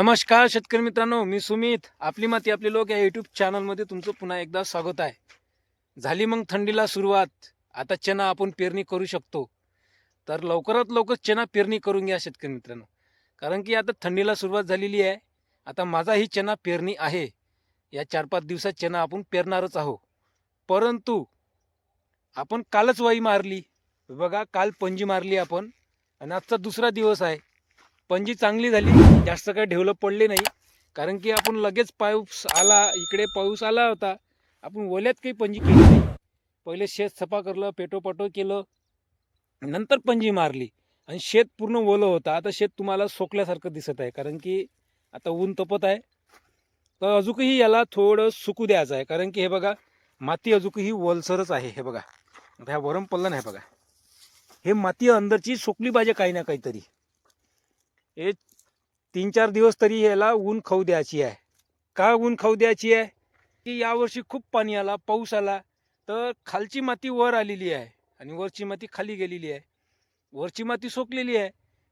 नमस्कार शेतकरी मित्रांनो मी सुमित. आपली माती आपले लोक या यूट्यूब चॅनलमध्ये तुमचं पुन्हा एकदा स्वागत आहे. झाली मग थंडीला सुरुवात. आता चना आपण पेरणी करू शकतो. तर लवकरात लवकर चना पेरणी करून घ्या शेतकरी मित्रांनो. कारण की आता थंडीला सुरुवात झालेली आहे. आता माझाही चना पेरणी आहे. या चार पाच दिवसात चना आपण पेरणारच आहो परंतु आपण कालच वाई मारली. बघा काल पंजी मारली आपण. आणि आजचा दुसरा दिवस आहे. पणजी चांगली झाली. जास्त काही डेव्हलप पडले नाही. कारण की आपण लगेच पाऊस आला इकडे पाऊस आला होता. आपण ओल्यात काही पणजी केली नाही. पहिले शेत सफा करलं पेटोपाटो केलं. नंतर पणजी मारली. आणि शेत पूर्ण ओलं होतं. आता शेत तुम्हाला सोकल्यासारखं दिसत आहे. कारण की आता ऊन तपत आहे. तर अजूनही याला थोडं सुकू द्यायचं आहे. कारण की हे बघा माती अजूनही ओलसरच आहे. हे बघा. आता ह्या वरम पडलं नाही बघा. हे माती अंदरची सुकली पाहिजे काही ना काहीतरी. हे तीन चार दिवस तरी याला ऊन खाऊ द्यायची आहे. का ऊन खाऊ द्यायची आहे? की यावर्षी खूप पाणी आला पाऊस आला तर खालची माती वर आलेली आहे आणि वरची माती खाली गेलेली आहे. वरची माती सोकलेली आहे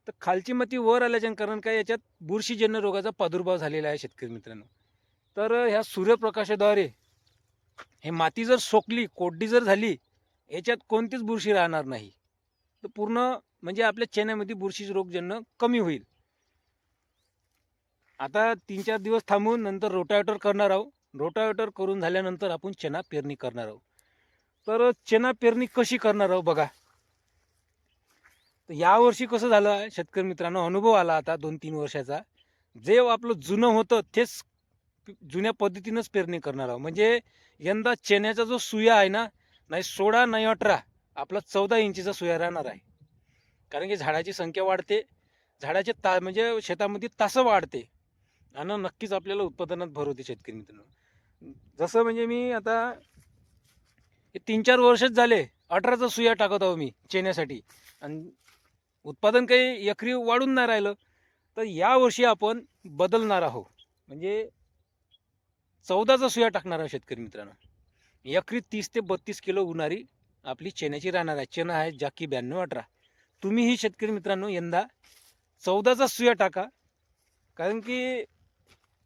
तर खालची माती वर आल्याच्या कारण काय याच्यात बुरशीजन्य रोगाचा प्रादुर्भाव झालेला आहे शेतकरी मित्रांनो. तर ह्या सूर्यप्रकाशाद्वारे हे माती जर सोकली कोरडी जर झाली याच्यात कोणतीच बुरशी राहणार नाही. तर पूर्ण म्हणजे आपल्या चेन्यामध्ये बुरशी रोगजन्य कमी होईल. आता तीन चार दिवस थांबून नंतर रोटावेटर करणार आहोत. रोटावेटर करून झाल्यानंतर आपण चना पेरणी करणार आहोत. तर चना पेरणी कशी करणार आहोत बघा. तर यावर्षी कसं झालं आहे शेतकरी मित्रांनो अनुभव आला आता दोन तीन वर्षाचा. जे आपलं जुनं होतं तेच जुन्या पद्धतीनंच पेरणी करणार आहोत. म्हणजे यंदा चण्याचा जो सुया आहे ना नाही सोळा नाही अठरा आपला चौदा इंचीचा सुया राहणार आहे. कारण की झाडाची संख्या वाढते. झाडाचे ता म्हणजे शेतामध्ये तासं वाढते. आणि नक्कीच आपल्याला उत्पादनात भर होते शेतकरी मित्रांनो. जसं म्हणजे मी आता हे तीन चार वर्षच झाले अठराचा सुया टाकत आहो मी चेन्यासाठी. आणि उत्पादन काही एकरी वाढून नाही राहिलं तर यावर्षी आपण बदलणार आहोत. म्हणजे चौदाचा सुया टाकणार आहोत शेतकरी मित्रांनो. एकरी तीस ते बत्तीस किलो उन्हारी आपली चेन्याची राहणार आहे. चेना आहे जाकी ब्याण्णव अठरा. तुम्हीही शेतकरी मित्रांनो यंदा चौदाचा सुया टाका. कारण की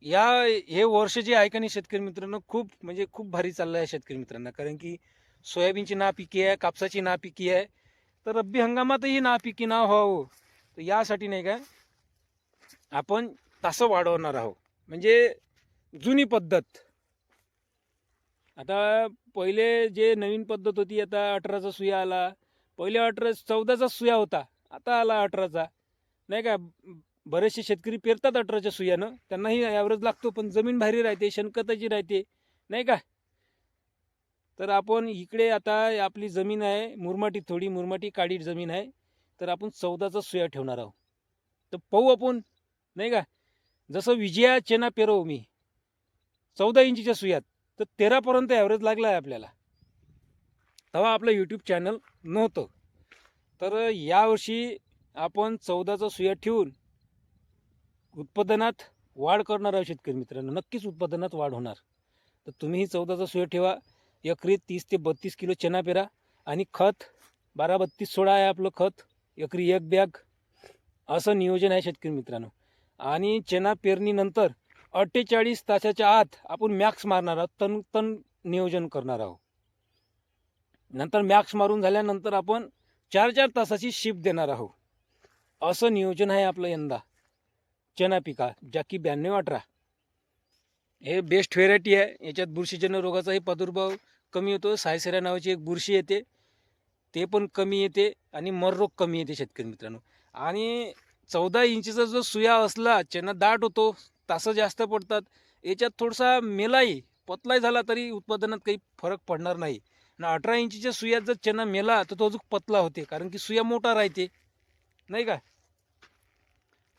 या हे वर्ष जे आहे का नाही शेतकरी मित्रांनो खूप म्हणजे खूप भारी चाललं आहे शेतकरी मित्रांना. कारण की सोयाबीनची नापिकी आहे कापसाची नापिकी आहे. तर रब्बी हंगामातही नापिकी ना व्हावं. तर यासाठी नाही का आपण तासं वाढवणार आहोत. म्हणजे जुनी पद्धत. आता पहिले जे नवीन पद्धत होती आता अठराचा सुया आला. पहिले अठरा चौदाचा सुया होता. आता आला अठराचा. नाही का? बरेचसे शेतकरी पेरतात अठराच्या सुयानं. त्यांनाही ॲव्हरेज लागतो पण जमीन भारी राहते शेणखताची राहते. नाही का? तर आपण इकडे आता आपली जमीन आहे मुरमाटी थोडी मुरमाटी काडी जमीन आहे. तर आपण चौदाचा सुया ठेवणार आहोत. तर पाहू आपण नाही का? जसं विजया चेना पेरव मी चौदा इंचीच्या सुयात तर तेरापर्यंत ॲव्हरेज लागला आहे आपल्याला. तेव्हा आपलं यूट्यूब चॅनल नव्हतं. तर यावर्षी आपण चौदाचा सुया ठेवून उत्पादनात वाढ करणार आहे शेतकरी मित्रांनो नक्कीच उत्पादनात वाढ होणार. तर तुम्हीही चौदाचा सोय ठेवा एकरी तीस ते बत्तीस किलो चना पेरा आणि खत बारा बत्तीस सोळा आहे आपलं खत एकरी एक बॅग. असं नियोजन आहे शेतकरी मित्रांनो. आणि चना पेरणीनंतर अठ्ठेचाळीस तासाच्या आत आपण मॅक्स मारणार आहोत तन तन नियोजन करणार आहोत. नंतर मॅक्स मारून झाल्यानंतर आपण चार चार तासाची शिप देणार आहोत. असं नियोजन आहे आपलं यंदा. चना पिका जाकी ब्याण्णव अठरा. हे बेस्ट व्हेरायटी आहे. याच्यात बुरशीजन्य रोगाचाही प्रादुर्भाव कमी होतो. सायसेरा नावाची एक बुरशी येते. ते पण कमी येते आणि मररोग कमी येते शेतकरी मित्रांनो. आणि चौदा इंचीचा जो सुया असला चना दाट होतो तासं जास्त पडतात. याच्यात थोडासा मेलाही पतलाही झाला तरी उत्पादनात काही फरक पडणार नाही. आणि अठरा इंचीच्या सुयात जर चना मेला तर तो अजून पतला होते. कारण की सुया मोठा राहते. नाही का?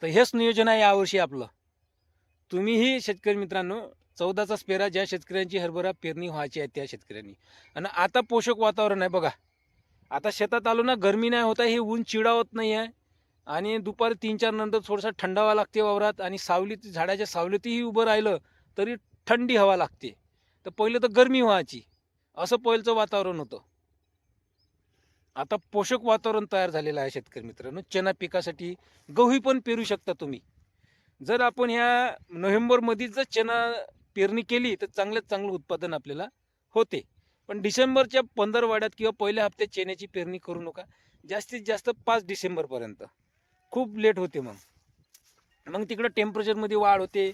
तर हेच नियोजन आहे यावर्षी आपलं. तुम्हीही शेतकरी मित्रांनो चौदाचा पेरा ज्या शेतकऱ्यांची हरभरा पेरणी व्हायची आहे त्या शेतकऱ्यांनी. आणि आता पोषक वातावरण आहे बघा. आता शेतात आलो ना गरमी नाही होत आहे हे ऊन चिडावत नाही आहे आणि दुपारी तीन चार नंतर थोडासा थंडावा लागते वावरात आणि सावलीत झाडाच्या सावलीतही उभं राहिलं तरी थंडी हवा लागते. तर पहिलं तर गरमी व्हायची. असं पहिलंचं वातावरण होतं. आता पोषक वातावरण तयार झालेलं आहे शेतकरी मित्रांनो. चना पिकासाठी गहूही पण पेरू शकता तुम्ही. जर आपण ह्या नोव्हेंबरमध्ये जर चना पेरणी केली तर चांगल्यात चांगलं उत्पादन आपल्याला होते. पण डिसेंबरच्या पंधरवाड्यात किंवा पहिल्या हप्त्यात चण्याची पेरणी करू नका. जास्तीत जास्त पाच डिसेंबरपर्यंत खूप लेट होते मग. मग तिकडं टेम्परेचरमध्ये वाढ होते.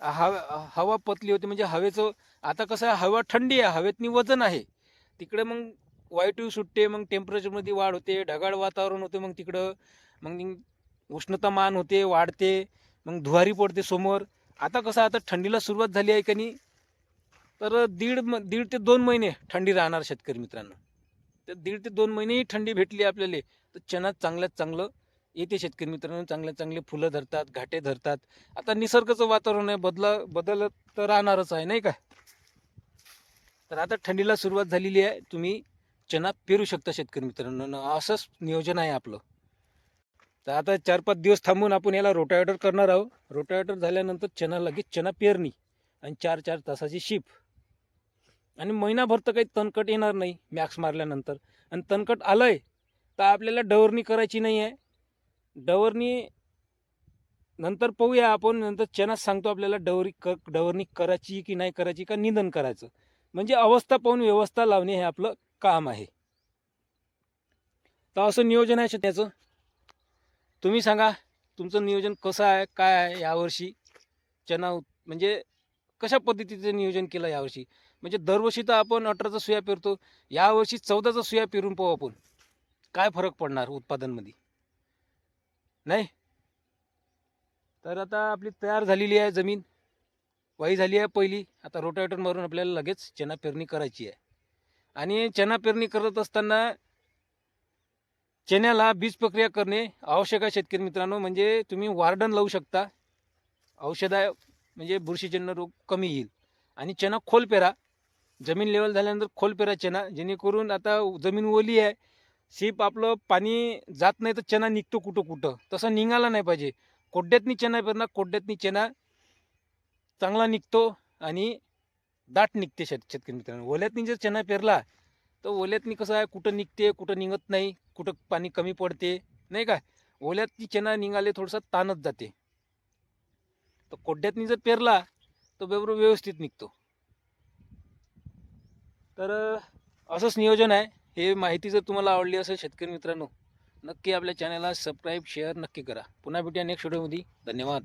हवा हवा पतली होते. म्हणजे हवेचं आता कसं आहे हवा थंडी आहे. हवेतनी वजन आहे. तिकडे मग वाईटू सुटते मग टेम्परेचरमध्ये वाढ होते ढगाळ वातावरण होते मग तिकडं मग उष्णतामान होते वाढते मग धुवारी पडते समोर. आता कसं आता थंडीला सुरुवात झाली आहे का नाही तर दीड म दीड ते दोन महिने थंडी राहणार शेतकरी मित्रांनो. तर दीड ते दोन महिनेही थंडी भेटली आपल्याला तर चना चांगल्यात चांगलं येते शेतकरी मित्रांनो चांगल्या चांगले फुलं धरतात घाटे धरतात. आता निसर्गाचं वातावरण आहे बदला बदल तर राहणारच आहे नाही का? तर आता थंडीला सुरुवात झालेली आहे तुम्ही चना पेरू शकता शेतकरी मित्रांनो. असंच नियोजन आहे आपलं. तर आता चार पाच दिवस थांबून आपण याला रोटावेटर करणार आहोत. रोटावेटर झाल्यानंतर चना लगेच चना पेरणी आणि चार चार तासाची शिप. आणि महिनाभर तर काही तणकट येणार नाही मॅक्स मारल्यानंतर. आणि तणकट आहे तर आपल्याला डवरणी करायची नाही आहे. डवरणी नंतर पाहूया आपण. नंतर चनाच सांगतो आपल्याला डवरी क डवरणी करायची की नाही करायची का निंदन करायचं. म्हणजे अवस्था पाहून व्यवस्था लावणे हे आपलं काम आहे. तर असं नियोजन आहे त्याचं तुम्ही सांगा तुमचं नियोजन कसं आहे काय आहे यावर्षी? चना म्हणजे कशा पद्धतीचं नियोजन केलं यावर्षी? म्हणजे दरवर्षी तर आपण अठराचा सुया पेरतो यावर्षी चौदाचा सुया पेरून पाहू आपण. काय फरक पडणार उत्पादनमध्ये? नाही? तर आता आपली तयार झालेली आहे जमीन वाई झाली आहे पहिली. आता रोटावेटर मारून आपल्याला लगेच चना पेरणी करायची आहे. आणि चना पेरणी करत असताना चण्याला बीज प्रक्रिया करणे आवश्यक आहे शेतकरी मित्रांनो. म्हणजे तुम्ही वार्डन लावू शकता. औषध आहे म्हणजे बुरशीजन्य रोग कमी येईल. आणि चना खोल पेरा. जमीन लेवल झाल्यानंतर खोल पेरा चना. जेणेकरून आता जमीन ओली आहे. सीप आपलं पाणी जात नाही तर चना निघतो कुठं कुठं. तसं निघाला नाही पाहिजे. कोड्यातनी चना पेरणार कोड्यातनी चना चांगला निघतो. आणि दाट निघते शेत शेतकरी मित्रांनो. ओल्यातनी जर चना पेरला तर ओल्यातनी कसं आहे कुठं निघते कुठं निघत नाही कुठं पाणी कमी पडते नाही का? ओल्यातनी चना निघाले थोडंसं ताणत जाते. तर कोड्यातनी जर पेरला तर बरोबर व्यवस्थित निघतो. तर असंच नियोजन आहे. हे माहिती जर तुम्हाला आवडली असेल शेतकरी मित्रांनो नक्की आपल्या चॅनलला सबस्क्राईब शेअर नक्की करा. पुन्हा भेटूया नेक्स्ट व्हिडिओमध्ये. धन्यवाद.